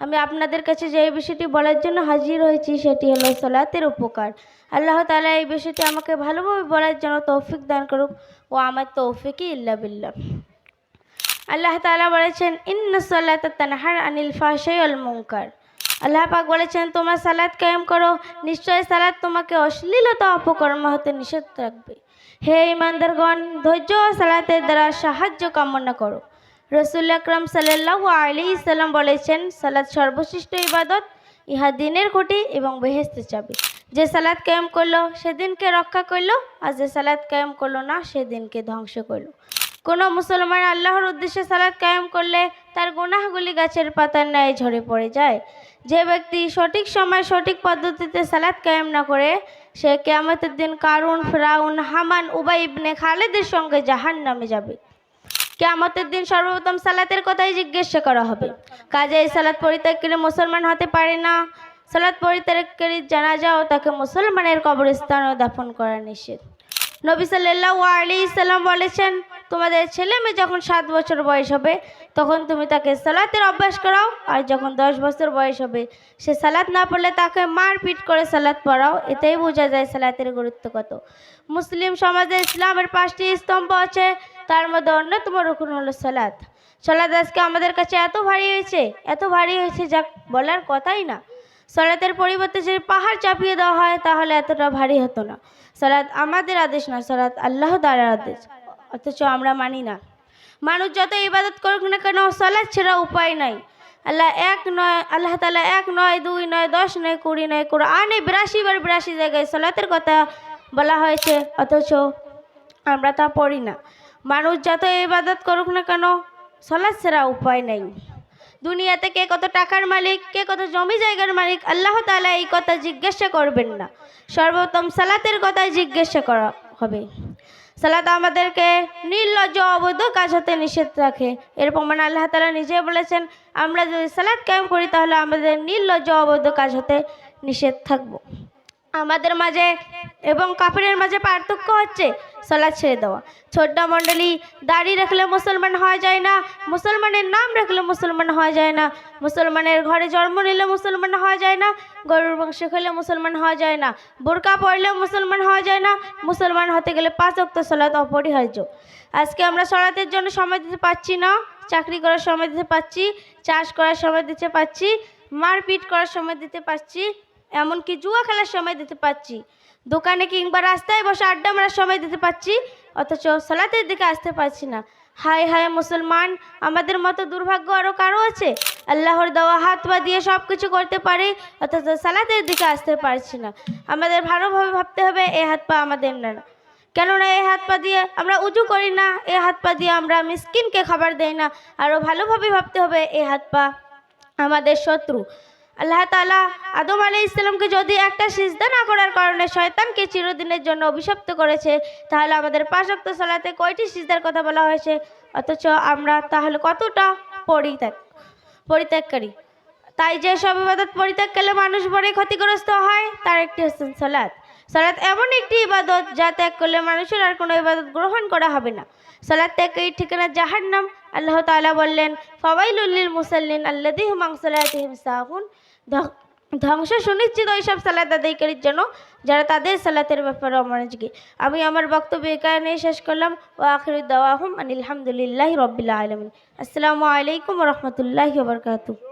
আমি আপনাদের কাছে যে বিষয়টি বলার জন্য হাজির হয়েছি, সেটি হলো সলাতের উপকার। আল্লাহ তাআলা এই বিষয়টি আমাকে ভালোভাবে বলার জন্য তৌফিক দান করুক, ও আমার তৌফিকই ইল্লা বিল্লাহ। আল্লাহ তাআলা বলেছেন, ইন্না সালাতা তানহার আনিল ফাহশাই ওয়াল মুনকার। আল্লাহ পাক বলেছেন, তোমরা সালাত কায়েম করো, নিশ্চয় সালাত তোমাকে অশ্লীলতা, অপকর্ম হতে নিষেধ রাখবে। হে ইমানদারগণ ধৈর্য ও সালাতের দ্বারা সাহায্য কামনা করো। রসুল আকরম সাল্লাহ আলী ইসলাম বলেছেন, সালাদ সর্বশ্রেষ্ঠ ইবাদত ইহা দিনের কোটি এবং বেহেস্তে চাবি। যে সালাদ কায়েম করল, সেদিনকে রক্ষা করল, আর যে সালাদ কায়েম করল না, সেদিনকে ধ্বংস করল। কোনো মুসলমান আল্লাহর উদ্দেশ্যে সালাদ কায়েম করলে তার গুনাহগুলি গাছের পাতার ন্যায় ঝরে পড়ে যায়। যে ব্যক্তি সঠিক সময় সঠিক পদ্ধতিতে সালাদ কায়েম না করে, সে কেয়ামতের দিন কারুন, ফ্রাউন, হামান, উবাই ইবনে খালেদের সঙ্গে জাহান নামে যাবে। কেয়ামতের দিন সর্বপ্রথম সালাতের কথাই জিজ্ঞাসা করা হবে। কাজে এই সালাত পরিত্যাগকারী মুসলমান হতে পারে না। সালাত পরিত্যাগকারী জানা যাও তাকে মুসলমানের কবরস্থানে দাফন করা নিষেধ। নবী সাল্লাহ আলী ইসাল্লাম বলেছেন তোমাদের ছেলে মেয়ে যখন সাত বছর বয়স হবে, তখন তুমি তাকে সালাতের অভ্যাস করাও, আর যখন দশ বছর বয়স হবে, সে সালাত না পড়লে তাকে মারপিট করে সালাত পড়াও। এতেই বোঝা যায় সালাতের গুরুত্ব কত। মুসলিম সমাজে ইসলামের পাঁচটি স্তম্ভ আছে, তার মধ্যে অন্যতম রুকুন হলো সালাত। সালাদ আজকে আমাদের কাছে এত ভারী হয়েছে, এত ভারী হয়েছে যা বলার কথাই না। সালাতের পরিবর্তে যদি পাহাড় চাপিয়ে দেওয়া হয়, তাহলে এতটা ভারী হতো না। সালাত আমাদের আদেশ না, সালাত আল্লাহ তাআলার আদেশ। অথচ আমরা মানি না। মানুষ যত ইবাদত করুক না কেন সালাত ছাড়া উপায় নাই। আল্লাহ এক নয়, আল্লাহ তাআলা এক নয়, দুই নয়, দশ নয়, কুড়ি নয়, কোরআনে বিরাশি বার বিরাশি জায়গায় সালাতের কথা বলা হয়েছে, অথচ আমরা তা পড়ি না। মানুষ যত ইবাদত করুক না কেন, সলাৎ ছাড়া উপায় নেই। দুনিয়াতে কে কত টাকার মালিক, কে কত জমি জায়গার মালিক, আল্লাহ তাআলা এই কথা জিজ্ঞাসা করবেন না। সর্বোত্তম সালাতের কথা জিজ্ঞাসা করা হবে। সালাত আমাদেরকে নির্লজ্জ অবৈধ কাজ হতে নিষেধ রাখে। এর মানে আল্লাহ তালা নিজে বলেছেন, আমরা যদি সালাদ কায়েম করি তাহলে আমাদের নির্লজ্জ অবৈধ কাজ হতে নিষেধ থাকব। আমাদের মাঝে এবং কাপড়ের মাঝে পার্থক্য হচ্ছে সলাদ ছেড়ে দেওয়া। ছোট্ট মণ্ডলী দাড়ি রাখলে মুসলমান হওয়া যায় না, মুসলমানের নাম রাখলে মুসলমান হওয়া যায় না, মুসলমানের ঘরে জন্ম নিলে মুসলমান হওয়া যায় না, গরুর বংশ খেলে মুসলমান হওয়া যায় না, বোরকা পরলেও মুসলমান হওয়া যায় না, মুসলমান হতে গেলে পাঁচ অক্ত সলাৎ অপরিহার্য। আজকে আমরা সলাতের জন্য সময় দিতে পারছি না, চাকরি করার সময় দিতে পারছি, চাষ করার সময় দিতে পারছি, মারপিট করার সময় দিতে পারছি, এমনকি জুয়া খেলার সময় দিতে পারছি। দোকানে কিংবা রাস্তায় বসে আড্ডা মারার সময় দিতে পারছি, অথচ সালাতের দিকে আসতে পারছি না। হায় হায় মুসলমান, আমাদের মতো দুর্ভাগ্য আরও কারও আছে? আল্লাহর দেওয়া হাত পা দিয়ে সব কিছু করতে পারি, অথচ সালাতের দিকে আসতে পারছি না। আমাদের ভালোভাবে ভাবতে হবে, এ হাত পা আমাদের না। কেননা এই হাত পা দিয়ে আমরা উজু করি না, এ হাত পা দিয়ে আমরা মিসকিনকে খাবার দেই না। আরও ভালোভাবে ভাবতে হবে, এ হাত পা আমাদের শত্রু। আল্লাহ তাআলা আদম আলী ইসলামকে যদি একটা সিজদা না করার কারণে শয়তানকে চিরদিনের জন্য অভিশপ্ত করেছে, তাহলে আমাদের পাঁচক্ত সালাতে কয়টি সিজদার কথা বলা হয়েছে? অথচ আমরা তাহলে কতটা পরিত্যাগ, পরিত্যাগকারী? তাই যে সব ইবাদত পরিত্যাগ করলে মানুষ বড়ই ক্ষতিগ্রস্ত হয়, তার একটি হচ্ছেন সালাত। সালাত এমন একটি ইবাদত যা ত্যাগ করলে মানুষের আর কোনো ইবাদত গ্রহণ করা হবে না। সালাত ত্যাগের ঠিকানা জাহার নাম আল্লাহ তাআলা বললেন, ফাওয়াইলুল মুসাল্লিন আল্লাযী হুম ধ্বং- ধ্বংস সুনিশ্চিত ওইসব সালাত আদায়কারীর জন্য যারা তাদের সালাতের ব্যাপারে অমনোযোগী। আমি আমার বক্তব্য এখানে শেষ করলাম। ও আখির দাওয়াহম আনিল রবিল্লা আলমিন। আসসালামু আলাইকুম রহমতুল্লাহ বারাকাতুহু।